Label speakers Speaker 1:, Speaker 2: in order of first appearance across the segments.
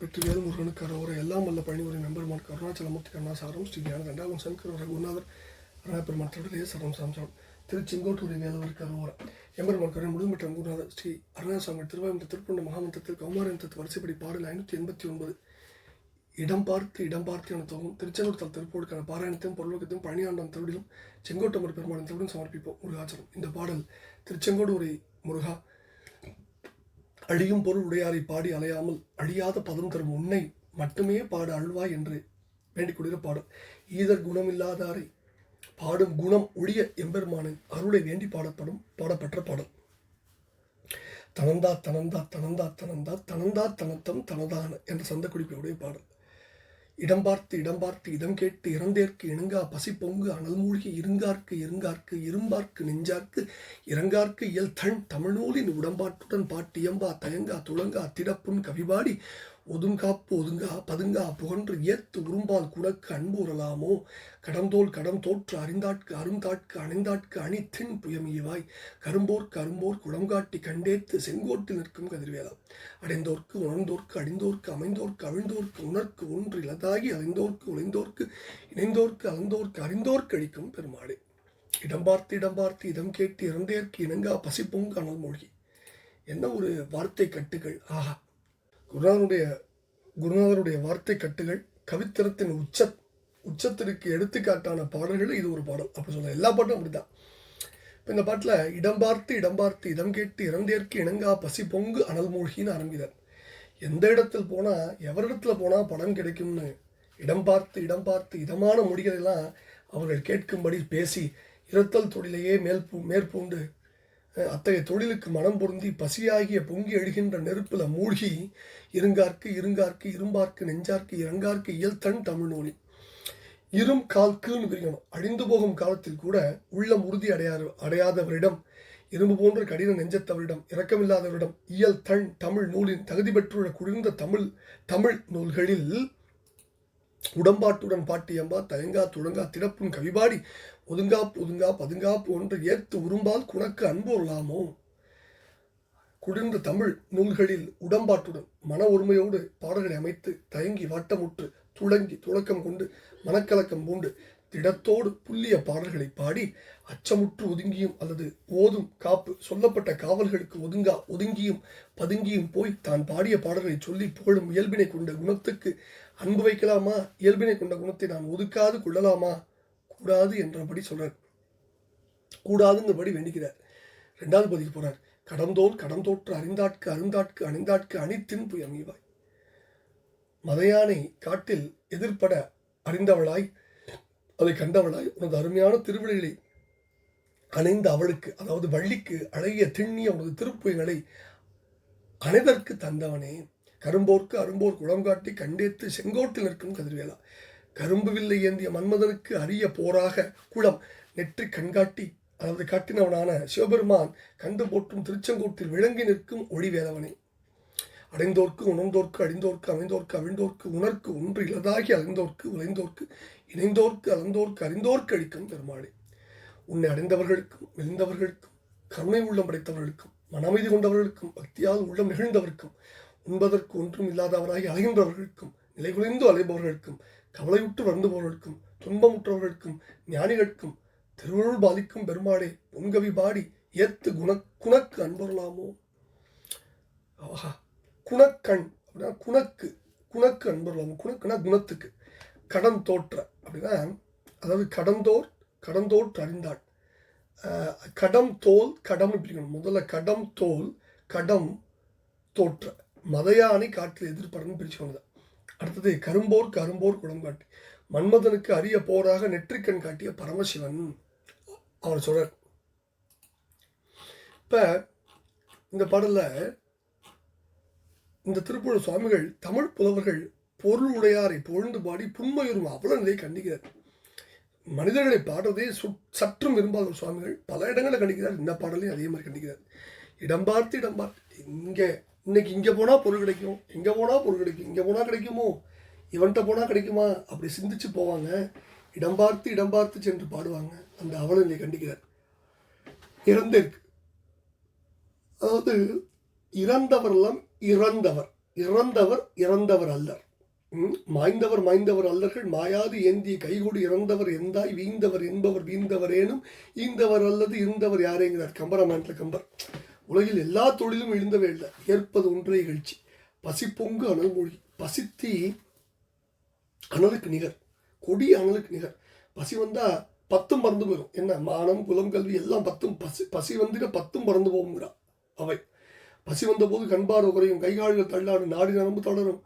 Speaker 1: வெற்றிவேல் முருகனுக்கு அரோரை எல்லாம் வல்ல பழனிமுறை மெம்பெருமான் கருணாச்சலமூர்த்தி கருணாசாரம் ஸ்ரீ ஞான தண்டாகம் சங்கர் ரகுநாதர் ரணபெருமான் திருடலே சரம் சாம்சாம் திருச்செங்கோட்டூரி வேலவருக்கு அரோரா எம்பெருமான் கருணை முழுமற்ற குருநாதர் ஸ்ரீ அருணாசாமி திருவாயுமன்ற திருப்பண்ட மகாமந்திரத்தில் கௌமாரந்தத்து வரிசைப்படி பாடல் ஐநூற்றி எண்பத்தி ஒன்பது. இடம் பார்த்து இடம் பார்த்து என தோகும் திருச்செங்கோட்டல் திருப்போடுக்கான பாராயணத்தையும் பொருளுக்கத்தையும் பழனியாண்டம் திருவிடிலும் செங்கோட்டமர் பெருமாளின் திருவிடும் சமர்ப்பிப்போம். முருகாச்சலம். இந்த பாடல் திருச்செங்கோடு உரை முருகா அழியும் பொருள் உடையாரை பாடி அலையாமல் அழியாத பதம் தரும் உன்னை மட்டுமே பாட அழுவாய் என்று வேண்டிக் கொள்கிற பாடல். ஈதர் குணமில்லாதாரை பாடும் குணம் ஒழிய எம்பெருமானின் அருளை வேண்டி பாடப்படும் பாடப்பெற்ற பாடல். தனந்தா தனந்தா தனந்தா தனந்தா தனந்தா தனத்தம் தனதான என்ற சந்த குறிப்பினுடைய பாடல். இடம் பார்த்து இடம் பார்த்து இடம் கேட்டு இறந்தேற்கு இணங்கா பசி பொங்கு அனல் மூழ்கி இருங்கார்க்கு இருங்கார்க்கு இரும்பார்க்கு நெஞ்சார்க்கு இறங்கார்க்கு இயல் தன் தமிழ்நூலின் உடம்பாட்டுடன் பாட்டியம்பா தயங்கா துளங்கா திடப்புண் கவிபாடி ஒதுங்காப்பு ஒதுங்கா பதுங்கா புகன்று ஏத்து உரும்பால் குடக்கு அன்பூறலாமோ கடந்தோல் கடம் தோற்று அறிந்தாட்கு அருந்தாட்கு அணிந்தாட்கு அணித்தின் புயமியவாய் கரும்போர் கரும்போர் குளங்காட்டி கண்டேத்து செங்கோட்டில் நிற்கும் கதிர்வேலாம் அடைந்தோர்க்கு உணர்ந்தோர்க்கு அடிந்தோர்க்கு அமைந்தோர்க்கு அவிழ்ந்தோர்க்கு உணர்க்கு ஒன்று இலதாகி அலைந்தோர்க்கு உழைந்தோர்க்கு இணைந்தோர்க்கு அலந்தோர்க்கு அறிந்தோர்க்கு அழிக்கும் பெருமாளே. இடம் பார்த்து இடம் பார்த்து இடம் கேட்டு இறந்தேற்கு இணங்கா பசிப்பொங்கு அனல் மொழி என்ன ஒரு வார்த்தை கட்டுகள்? ஆஹா குருநாதனுடைய குருநாதருடைய வார்த்தை கட்டுகள் கவித்திரத்தின் உச்ச உச்சத்திற்கு எடுத்துக்காட்டான பாடல்கள் இது ஒரு பாடல். அப்படி சொல்லலாம் எல்லா பாட்டும் அப்படிதான் இப்போ இந்த பாட்டில் இடம் பார்த்து இடம் பார்த்து இடம் கேட்டு இறந்தேற்கு இணங்கா பசி பொங்கு அனல் மூழ்கின்னு ஆரம்பிதார் எந்த இடத்தில் போனால் எவரிடத்துல போனால் படம் கிடைக்கும்னு இடம் பார்த்து இடம் பார்த்து இதமான மொழிகளெல்லாம் அவர்கள் கேட்கும்படி பேசி இரத்தல் தொழிலையே மேல் மேற்பூண்டு அத்தகைய தொழிலுக்கு மனம் பொருந்தி பசியாகிய பொங்கி எழுகின்ற நெருப்பில் மூழ்கி இருங்கார்க்கு இருங்கார்க்கு இரும்பார்க்கு நெஞ்சார்க்கு இறங்கார்க்கு இயல்தன் தமிழ் நூலி. இரும் கால்க்குன்னு பிரிக்கணும். அழிந்து போகும் காலத்தில் கூட உள்ளம் உறுதி அடையாறு அடையாதவரிடம் இரும்பு போன்ற கடின நெஞ்சத்தவரிடம் இரக்கமில்லாதவரிடம் இயல் தன் தமிழ் நூலின் தகுதி பெற்றுள்ள குளிர்ந்த தமிழ் தமிழ் நூல்களில் உடம்பாட்டுடன் பாட்டியம்பா தயங்கா துளங்கா திறப்பும் கவிபாடி ஒதுங்கா புதுங்கா பதுங்கா போன்று ஏத்து உரும்பால் குணக்கு அன்போர்லாமோ குளிர்ந்த தமிழ் நூல்களில் உடம்பாட்டுடன் மன ஒருமையோடு பாடல்களை அமைத்து தயங்கி வட்டமுற்று துளங்கி துளக்கம் கொண்டு மனக்கலக்கம் பூண்டு திடத்தோடு புல்லிய பாடல்களை பாடி அச்சமுற்று ஒதுங்கியும் அல்லது ஓதும் காப்பு சொல்லப்பட்ட காவல்களுக்கு ஒதுங்கா ஒதுங்கியும் பதுங்கியும் போய் தான் பாடிய பாடல்களை சொல்லி புகழும் இயல்பினை கொண்ட குணத்துக்கு அன்பு வைக்கலாமா? இயல்பினை கொண்ட குணத்தை நான் ஒதுக்காது கொள்ளலாமா? கூடாது என்றபடி சொல்றார். கூடாதுங்கிறபடி வேண்டிக்கிறார். ரெண்டாவது பதிவு போறார். கடந்தோல் கடந்தோற்று அறிந்தாட்கு அருந்தாட்கு அணிந்தாட்கு அணித்தின் புயமீவாய் மதையானை காட்டில் எதிர்ப்பட அறிந்தவளாய் அதை கண்டவளாய் உனது அருமையான திருவிழிகளை அணைந்த அவளுக்கு அதாவது வள்ளிக்கு அழகிய திண்ணிய உனது திருப்புயங்களை அனைதற்கு தந்தவனே. கரும்போர்க்கு அரும்போர் குளம் காட்டி கண்டேத்து செங்கோட்டில் நிற்கும் கதிர்வேலா. கரும்பு வில்லை ஏந்திய மன்மதனுக்கு அரிய போராக குளம் நெற்றி கண்காட்டி அதாவது காட்டினவனான சிவபெருமான் கண்டு போற்றும் திருச்செங்கோட்டில் விளங்கி நிற்கும் ஒளிவேலவனே. அடைந்தோர்க்கு உணர்ந்தோர்க்கு அடிந்தோர்க்கு அமைந்தோர்க்கு அவிழ்ந்தோர்க்கு உணர்க்கு ஒன்று இலதாகி அலைந்தோர்க்கு உழைந்தோர்க்கு இணைந்தோர்க்கு அலந்தோர்க்கு அறிந்தோர்க்கு அளிக்கும் பெருமாளே. உன்னை அடைந்தவர்களுக்கும் மெலிந்தவர்களுக்கும் கருணை உள்ளம் படைத்தவர்களுக்கும் மனமைதி கொண்டவர்களுக்கும் பக்தியால் உள்ளம் நிகழ்ந்தவர்க்கும் உண்பதற்கு ஒன்றும் இல்லாதவராகி அலைகின்றவர்களுக்கும் நிலைகுலைந்து அலைபவர்களுக்கும் கவலையுற்று வருந்துபவர்களுக்கும் துன்பமுற்றவர்களுக்கும் ஞானிகளுக்கும் திருவருள் பாலிக்கும் பெருமாளே பொங்கவி பாடி ஏத்து குண குணக்கு அன்பருளாமோ. ஆஹா. குணக்கண் அப்படின்னா குணக்கு குணக்கு அன்பர்கள் குணக்குனா குணத்துக்கு. கடன் தோற்ற அப்படின்னா அதாவது கடந்தோர் கடந்தோற்று அறிந்தாள் கடம் தோல் கடம் பிரிக்கணும். முதல்ல கடம் தோல் கடம் தோற்ற. மதையானை காட்டில் எதிர்ப்படன்னு பிரிச்சுக்கோங்க அடுத்தது கரும்போர் கரும்போர் குடம்பாட்டி மன்மதனுக்கு அரிய போராக நெற்றிக்கண் காட்டிய பரமசிவன். அவர் சொல்கிறார் இப்போ இந்த பாடலில் இந்த திருப்புழ சுவாமிகள் தமிழ் புலவர்கள் பொருள் உடையாரை புகழ்ந்து பாடி புன்மையுறும் அவ்வளவு நிலையை கண்டிக்கிறார். மனிதர்களை பாடுறதே சு- சற்றும் விரும்பாத சுவாமிகள். பல இடங்களில் கண்டிக்கிறார். இந்த பாடலையும் அதே மாதிரி கண்டிக்கிறார். இடம் பார்த்து இடம் பார்த்து இங்கே இன்னைக்கு இங்கே போனால் பொருள் கிடைக்கும். இங்கே போனால் பொருள் கிடைக்கும். இங்கே போனால் கிடைக்குமோ? இவன்கிட்ட போனால் கிடைக்குமா? அப்படி சிந்திச்சு போவாங்க. இடம் பார்த்து இடம் பார்த்து சென்று பாடுவாங்க. அந்த அவலநிலை கண்டிக்கிறார். இறந்திருக்கு. அதாவது இறந்தவரெல்லாம் இறந்தவர். இறந்தவர் இறந்தவர் அல்லர். ம், மாய்ந்தவர் மாய்ந்தவர் அல்லர்கள் மாயாது ஏந்திய கைகூடு இறந்தவர் எந்தாய் வீந்தவர் என்பவர் வீந்தவர் ஏனும் ஈந்தவர் அல்லது இருந்தவர் யாரேங்கிறார் கம்பராமாயணத்தில் கம்பர் உலகில் எல்லா தொழிலும் எழுந்தவே இல்லை ஏற்பது ஒன்றே இகழ்ச்சி பசிப்பொங்கு அனல்மொழி. பசித்தி அனலுக்கு நிகர். கொடி அனலுக்கு நிகர். பசி வந்தா பத்தும் பறந்து போயிடும் என்ன? மானம் குலம் கல்வி எல்லாம் பத்தும். பசி பசி வந்துட்டு பத்தும் பறந்து போகுங்கிறா அவை. பசி வந்தபோது கண்பார் குறையும் கைகால்கள் தள்ளாடும் நாடி நரம்பு தொடரும்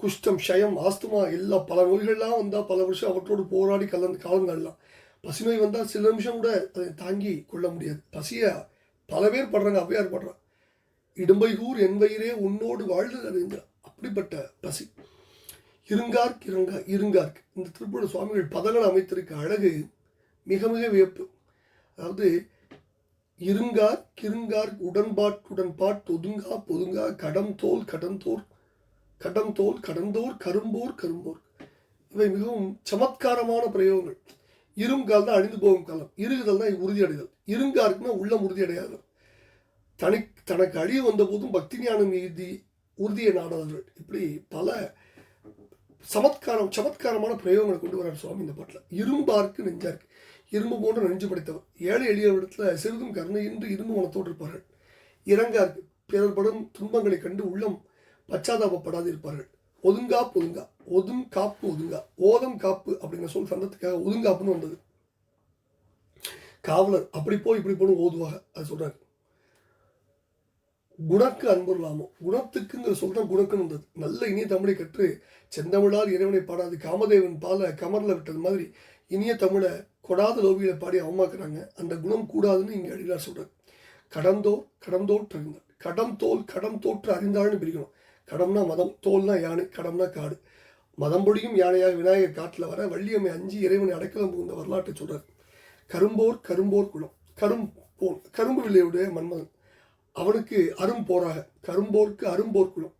Speaker 1: குஷ்டம் ஷயம் ஆஸ்துமா எல்லா பல நோய்கள்லாம் வந்தால் பல வருஷம் அவற்றோடு போராடி கலந்து காலங்கள்லாம். பசி நோய் வந்தால் சில நிமிஷம் கூட அதை தாங்கி கொள்ள முடியாது. பசியை பல பேர் படுறாங்க அவ்வையார் படுறான் இடும்பைகூர் என் வயிறே உன்னோடு வாழ்ந்து அறிந்தார் அப்படிப்பட்ட பசி. இருங்கார்க் இருங்கா இருங்கார்க் இந்த திருப்பூர் சுவாமிகள் பதங்கள் அமைத்திருக்க அழகு மிக மிக வியப்பு. அதாவது இருங்கார் கிருங்கார் உடன்பாட்டுடன்பாட் ஒதுங்கா பொதுங்கா கடந்தோல் கடந்தோர் கடந்தோல் கடந்தோர் கரும்போர் கரும்போர். இவை மிகவும் சமத்காரமான பிரயோகங்கள். இருங்கால் தான் அழிந்து போகும் காலம். இருகுதல் தான் உறுதியடைதல். இருங்காருக்குன்னா உள்ளம் உறுதியடையாது தனி தனக்கு அழிய வந்த போதும் பக்தி ஞானம் எழுதி உறுதியை நாடாதவர்கள். இப்படி பல சமத்காரம் சமத்காரமான பிரயோகங்களை கொண்டு வரார் சுவாமி இந்த பாட்டில். இரும்பார்க்கு நெஞ்சாருக்கு. இரும்பு போன்று நெஞ்சு படைத்தவர். ஏழை எளியவரிடத்தில் சிறிதும் கருணையின்றி இரும்பு மனத்தோடு இருப்பார்கள். இறங்கார் பிறர் படும் துன்பங்களை கண்டு உள்ளம் பச்சாதாபப்படாது இருப்பார்கள் ஒதுங்கா பொதுங்கா. ஒதும் காப்பு ஒதுங்கா. ஓதம் காப்பு அப்படிங்கிற சொல் சந்தத்துக்காக ஒதுங்காப்புன்னு வந்தது. காவலர் அப்படி போய் இப்படி போகணும் ஓதுவாக அது சொல்றாரு. குணக்கு அன்புலாமோ குணத்துக்குங்கிற சொல்றேன் குணக்குன்னு வந்தது. நல்ல இனிய தமிழை கற்று செந்தமிழால் இறைவனை பாடாது. காமதேவன் பால கமர்ல விட்டது மாதிரி இனிய தமிழை கொடாத லோபியில் பாடி அவமாக்குறாங்க. அந்த குணம் கூடாதுன்னு இங்கே அடிகளார் சொல்கிறார் கடந்தோர் கடந்தோற்று அறிந்தார் கடம் தோல் கடம் தோற்று அறிந்தாள்னு பிரிக்கணும். கடம்னா மதம் தோல்னா யானை கடம்னா காடு. மதம் பொடியும் யானையாக விநாயகர் காட்டில் வர வள்ளியம்மை அஞ்சு இறைவனை அடைக்கலம் புகுந்த வரலாற்றை சொல்கிறார் கரும்போர் கரும்போர் குலம் கரும் போன் கரும்பு வில்லையுடைய மன்மதன். அவனுக்கு அரும் போராக. கரும்போர்க்கு அரும்போர் குலம்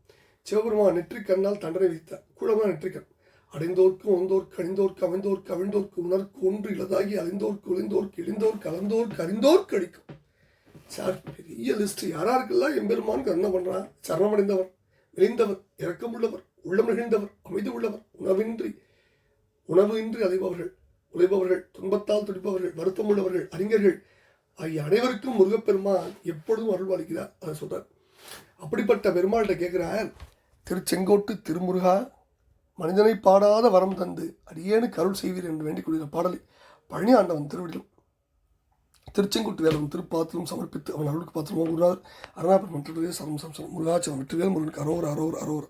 Speaker 1: சிவபெருமான் நெற்றிக்கண்ணால் தண்டனை விதித்தார். குளமாக நெற்றிக்கண். அடைந்தோர்க்கு ஒந்தோர்க்கு அணிந்தோர்க்கு அமைந்தோர்க்கு அவிழ்ந்தோர்க்கு உணர்க்கு ஒன்று இலதாகி அழிந்தோர்க்கு ஒளிந்தோர்க்கு இழிந்தோர்க்கு கலந்தோர் அறிந்தோர்க்கு அடிக்கும். சார் பெரிய லிஸ்ட் யாராருக்கெல்லாம் எம்பெருமான் கருணை பண்றான்? சரணமடைந்தவர் விளைந்தவர் இரக்கமுள்ளவர் உள்ளம் நிகழ்ந்தவர் அமைதி உள்ளவர் உணவின்றி உணவு இன்றி அலைபவர்கள் உழைப்பவர்கள் துன்பத்தால் துடிப்பவர்கள் வருத்தம் உள்ளவர்கள் அறிஞர்கள். ஆகிய அனைவருக்கும் முருகப்பெருமான் எப்பொழுதும் அருள் அளிக்கிறார் அதை சொல்றார். அப்படிப்பட்ட பெருமாள்கிட்ட கேட்குறார் திருச்செங்கோட்டு திருமுருகா மனிதனை பாடாத வரம் தந்து அடியேனுக்கு அருள் செய்வீர் என்று வேண்டிக் கொள்கிற பாடலை பழனி ஆண்டவன் திருவிடிலும் திருச்செங்குட்டு வேலவன் திருப்பாத்திரம் சமர்ப்பித்து அவன் அருளுக்கு பாத்திரமாக குருநாதர் அருணாபுரம் மற்றவர்களே சரம் சம்சரம் முருகாச்சலம் வெற்றிவேல் முருகனுக்கு அரோர் அரோர் அரோர்